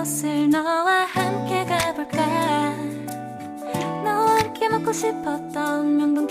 곳을 너와 함께 가볼까? 너와 함께 먹고 싶었던 명동